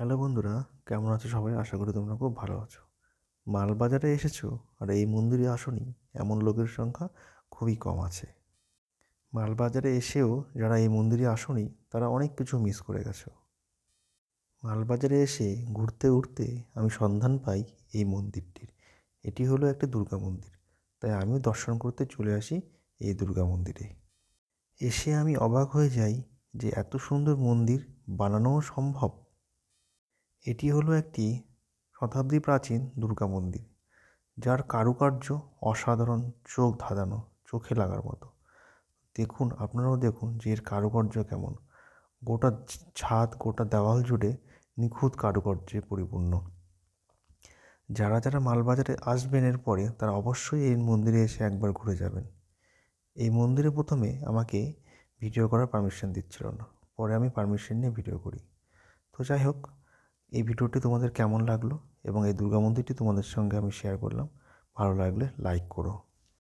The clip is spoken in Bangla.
হ্যালো বন্ধুরা, কেমন আছো সবাই? আশা করি তোমরা খুব ভালো আছো। মালবাজারে এসেছ আর এই মন্দিরে আসোনি, এমন লোকের সংখ্যা খুবই কম আছে। মালবাজারে এসেও যারা এই মন্দিরে আসনি, তারা অনেক কিছু মিস করে গেছো। মালবাজারে এসে ঘুরতে ঘুরতে আমি সন্ধান পাই এই মন্দিরটির। এটি হলো একটি দুর্গা মন্দির, তাই আমিও দর্শন করতে চলে আসি এই দুর্গা মন্দিরে। এসে আমি অবাক হয়ে যাই যে এত সুন্দর মন্দির বানানোও সম্ভব। এটি হলো একটি শতাব্দী প্রাচীন দুর্গা মন্দির, যার কারুকার্য অসাধারণ চোখ ধাঁধানো, চোখে লাগার মতো। দেখুন, আপনারাও দেখুন যে এর কারুকার্য কেমন। গোটা ছাদ, গোটা দেওয়াল জুড়ে নিখুঁত কারুকার্যে পরিপূর্ণ। যারা যারা মালবাজারে আসবেন এরপরে, তারা অবশ্যই এই মন্দিরে এসে একবার ঘুরে যাবেন। এই মন্দিরে প্রথমে আমাকে ভিডিও করার পারমিশন দিচ্ছিল না। পরে আমি পারমিশন নিয়ে ভিডিও করি। তো যাই হোক এই ভিডিওটি তোমাদের কেমন লাগল এবং এই দুর্গা মন্দিরটি তোমাদের সঙ্গে আমি শেয়ার করলাম। ভালো লাগলে লাইক করো।